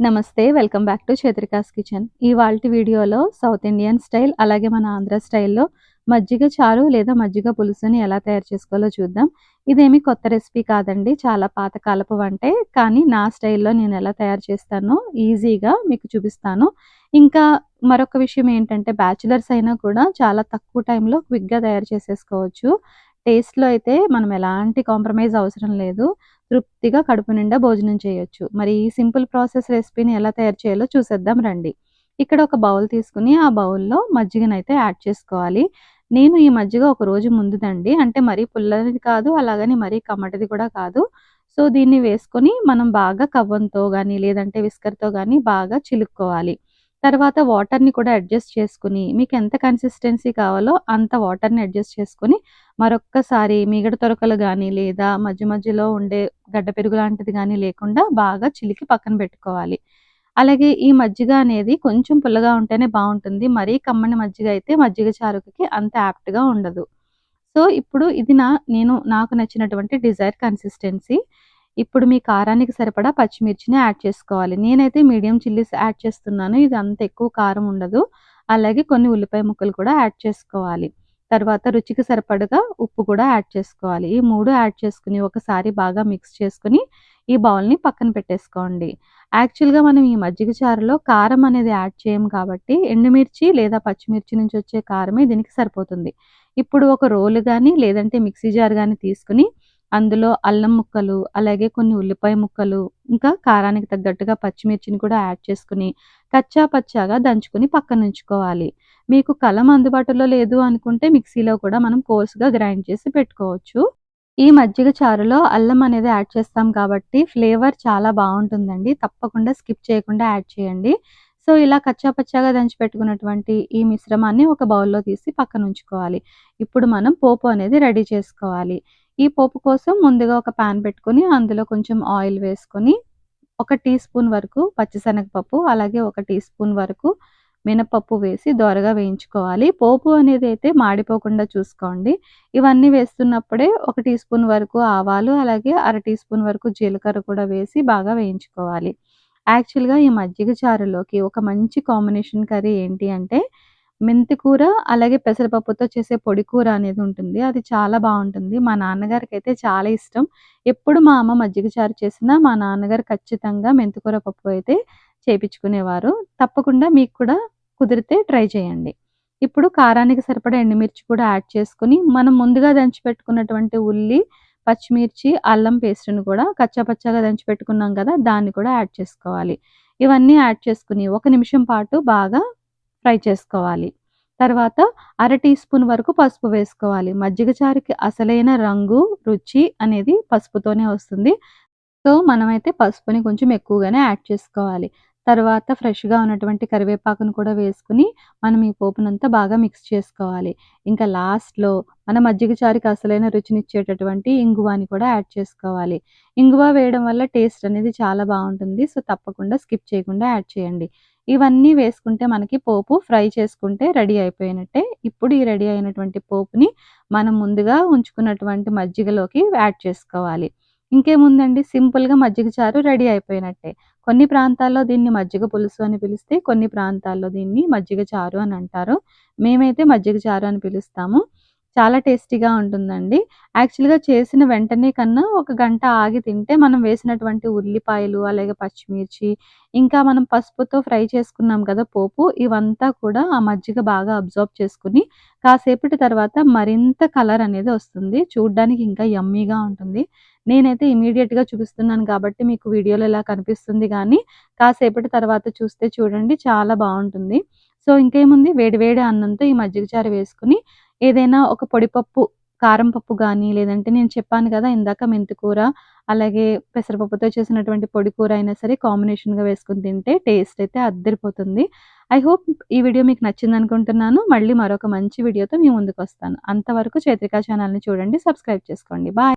నమస్తే welcome back to Chaitrika's kitchen. ఇవాల్టి వీడియోలో సౌత్ ఇండియన్ స్టైల్ అలాగే మన ఆంధ్ర స్టైల్లో మజ్జిగ చారు లేదా మజ్జిగ పులుసుని ఎలా తయారు చేసుకోవాలో చూద్దాం. ఇదేమి కొత్త రెసిపీ కాదండి చాలా పాతకాలపు వంటే కానీ నా స్టైల్లో నేను ఎలా తయారు చేస్తానో ఈజీగా మీకు చూపిస్తాను. ఇంకా మరొక విషయం ఏంటంటే బ్యాచులర్స్ అయినా కూడా చాలా తక్కువ టైంలో క్విక్గా తయారు చేసేసుకోవచ్చు. టేస్ట్లో అయితే మనం ఎలాంటి కాంప్రమైజ్ అవసరం లేదు. తృప్తిగా కడుపు నిండా భోజనం చేయొచ్చు. మరి ఈ సింపుల్ ప్రాసెస్ రెసిపీని ఎలా తయారు చేయాలో చూసేద్దాం రండి. ఇక్కడ ఒక బౌల్ తీసుకుని ఆ బౌల్లో మజ్జిగనైతే యాడ్ చేసుకోవాలి. నేను ఈ మజ్జిగ ఒక రోజు ముందుదండి. అంటే మరీ పుల్లది కాదు అలాగని మరీ కమ్మటిది కూడా కాదు. సో దీన్ని వేసుకొని మనం బాగా కవ్వంతో కానీ లేదంటే విస్కర్తో కానీ బాగా చిలుక్కోవాలి. తర్వాత వాటర్ని కూడా అడ్జస్ట్ చేసుకుని మీకు ఎంత కన్సిస్టెన్సీ కావాలో అంత వాటర్ని అడ్జస్ట్ చేసుకుని మరొక్కసారి మిగడ తొరకలు కానీ లేదా మధ్య మధ్యలో ఉండే గడ్డ పెరుగు లాంటిది కానీ లేకుండా బాగా చిలికి పక్కన పెట్టుకోవాలి. అలాగే ఈ మజ్జిగ అనేది కొంచెం పుల్లగా ఉంటేనే బాగుంటుంది. మరీ కమ్మని మజ్జిగ అయితే మజ్జిగ చారుకకి అంత యాప్ట్గా ఉండదు. సో ఇప్పుడు ఇది నా నేను నాకు నచ్చినటువంటి డిజైర్ కన్సిస్టెన్సీ ఇప్పుడు మీ కారానికి సరిపడా పచ్చిమిర్చిని యాడ్ చేసుకోవాలి. నేనైతే మీడియం చిల్లీస్ యాడ్ చేస్తున్నాను. ఇది అంత ఎక్కువ కారం ఉండదు. అలాగే కొన్ని ఉల్లిపాయ ముక్కలు కూడా యాడ్ చేసుకోవాలి. తర్వాత రుచికి సరిపడగా ఉప్పు కూడా యాడ్ చేసుకోవాలి. ఈ మూడు యాడ్ చేసుకుని ఒకసారి బాగా మిక్స్ చేసుకుని ఈ బౌల్ని పక్కన పెట్టేసుకోండి. యాక్చువల్గా మనం ఈ మజ్జిగ చారులో కారం అనేది యాడ్ చేయం కాబట్టి ఎండుమిర్చి లేదా పచ్చిమిర్చి నుంచి వచ్చే కారమే దీనికి సరిపోతుంది. ఇప్పుడు ఒక రోలు కానీ లేదంటే మిక్సీ జార్ కానీ తీసుకుని అందులో అల్లం ముక్కలు అలాగే కొన్ని ఉల్లిపాయ ముక్కలు ఇంకా కారానికి తగ్గట్టుగా పచ్చిమిర్చిని కూడా యాడ్ చేసుకుని కచ్చా పచ్చాగా దంచుకుని పక్కన ఉంచుకోవాలి. మీకు కలం అందుబాటులో లేదు అనుకుంటే మిక్సీలో కూడా మనం కోర్సుగా గ్రైండ్ చేసి పెట్టుకోవచ్చు. ఈ మజ్జిగ చారులో అల్లం అనేది యాడ్ చేస్తాం కాబట్టి ఫ్లేవర్ చాలా బాగుంటుందండి. తప్పకుండా స్కిప్ చేయకుండా యాడ్ చేయండి. సో ఇలా కచ్చా పచ్చాగా దంచి పెట్టుకున్నటువంటి ఈ మిశ్రమాన్ని ఒక బౌల్లో తీసి పక్కన ఉంచుకోవాలి. ఇప్పుడు మనం పోపు అనేది రెడీ చేసుకోవాలి. ఈ పోపు కోసం ముందుగా ఒక పాన్ పెట్టుకొని అందులో కొంచెం ఆయిల్ వేసుకొని ఒక టీ స్పూన్ వరకు పచ్చిశనగపప్పు అలాగే ఒక టీ స్పూన్ వరకు మినపప్పు వేసి దోరగా వేయించుకోవాలి. పోపు అనేది అయితే మాడిపోకుండా చూసుకోండి. ఇవన్నీ వేస్తున్నప్పుడే ఒక టీ స్పూన్ వరకు ఆవాలు అలాగే అర టీ స్పూన్ వరకు జీలకర్ర కూడా వేసి బాగా వేయించుకోవాలి. యాక్చువల్గా ఈ మజ్జిగ చారులోకి ఒక మంచి కాంబినేషన్ కర్రీ ఏంటి అంటే మెంతి కూర అలాగే పెసరపప్పుతో చేసే పొడి కూర అనేది ఉంటుంది. అది చాలా బాగుంటుంది. మా నాన్నగారికి అయితే చాలా ఇష్టం. ఎప్పుడు మా అమ్మ మజ్జిగ చారు చేసినా మా నాన్నగారు ఖచ్చితంగా మెంతికూర పప్పు అయితే చేపించుకునేవారు. తప్పకుండా మీకు కూడా కుదిరితే ట్రై చేయండి. ఇప్పుడు కారానికి సరిపడా ఎండుమిర్చి కూడా యాడ్ చేసుకుని మనం ముందుగా దంచి పెట్టుకున్నటువంటి ఉల్లి పచ్చిమిర్చి అల్లం పేస్ట్ని కూడా కచ్చాపచ్చాగా దంచి పెట్టుకున్నాం కదా దాన్ని కూడా యాడ్ చేసుకోవాలి. ఇవన్నీ యాడ్ చేసుకుని ఒక నిమిషం పాటు బాగా ఫ్రై చేసుకోవాలి. తర్వాత అర టీ స్పూన్ వరకు పసుపు వేసుకోవాలి. మజ్జిగ చారుకి అసలైన రంగు రుచి అనేది పసుపుతోనే వస్తుంది. సో మనమైతే పసుపుని కొంచెం ఎక్కువగానే యాడ్ చేసుకోవాలి. తర్వాత ఫ్రెష్గా ఉన్నటువంటి కరివేపాకును కూడా వేసుకుని మనం ఈ పోపునంతా బాగా మిక్స్ చేసుకోవాలి. ఇంకా లాస్ట్లో మన మజ్జిగ చారుకి అసలైన రుచినిచ్చేటటువంటి ఇంగువాని కూడా యాడ్ చేసుకోవాలి. ఇంగువ వేయడం వల్ల టేస్ట్ అనేది చాలా బాగుంటుంది. సో తప్పకుండా స్కిప్ చేయకుండా యాడ్ చేయండి. ఇవన్నీ వేసుకుంటే మనకి పోపు ఫ్రై చేసుకుంటే రెడీ అయిపోయినట్టే. ఇప్పుడు ఈ రెడీ అయినటువంటి పోపుని మనం ముందుగా ఉంచుకున్నటువంటి మజ్జిగలోకి యాడ్ చేసుకోవాలి. ఇంకేముందండి? సింపుల్గా మజ్జిగ చారు రెడీ అయిపోయినట్టే. కొన్ని ప్రాంతాల్లో దీన్ని మజ్జిగ పులుసు అని పిలిస్తే కొన్ని ప్రాంతాల్లో దీన్ని మజ్జిగ చారు అని అంటారు. మేమైతే మజ్జిగ చారు అని పిలుస్తాము. చాలా టేస్టీగా ఉంటుందండి. యాక్చువల్గా చేసిన వెంటనే కన్నా ఒక గంట ఆగి తింటే మనం వేసినటువంటి ఉల్లిపాయలు అలాగే పచ్చిమిర్చి ఇంకా మనం పసుపుతో ఫ్రై చేసుకున్నాం కదా పోపు ఇవంతా కూడా ఆ మజ్జిగ బాగా అబ్జర్వ్ చేసుకుని కాసేపటి తర్వాత మరింత కలర్ అనేది వస్తుంది. చూడ్డానికి ఇంకా యమ్మీగా ఉంటుంది. నేనైతే ఇమీడియట్గా చూపిస్తున్నాను కాబట్టి మీకు వీడియోలో ఇలా కనిపిస్తుంది కానీ కాసేపటి తర్వాత చూస్తే చూడండి చాలా బాగుంటుంది. సో ఇంకేముంది? వేడివేడి అన్నంతో ఈ మజ్జిగ చారు వేసుకుని ఏదైనా ఒక పొడిపప్పు కారం పప్పు కానీ లేదంటే నేను చెప్పాను కదా ఇందాక మెంతికూర అలాగే పెసరపప్పుతో చేసినటువంటి పొడి కూర అయినా సరే కాంబినేషన్గా వేసుకుని తింటే టేస్ట్ అయితే అద్దరిపోతుంది. ఐ హోప్ ఈ వీడియో మీకు నచ్చింది అనుకుంటున్నాను. మళ్ళీ మరొక మంచి వీడియోతో మీ ముందుకు వస్తాను. అంతవరకు చైత్రికా ఛానల్ని చూడండి సబ్స్క్రైబ్ చేసుకోండి. బాయ్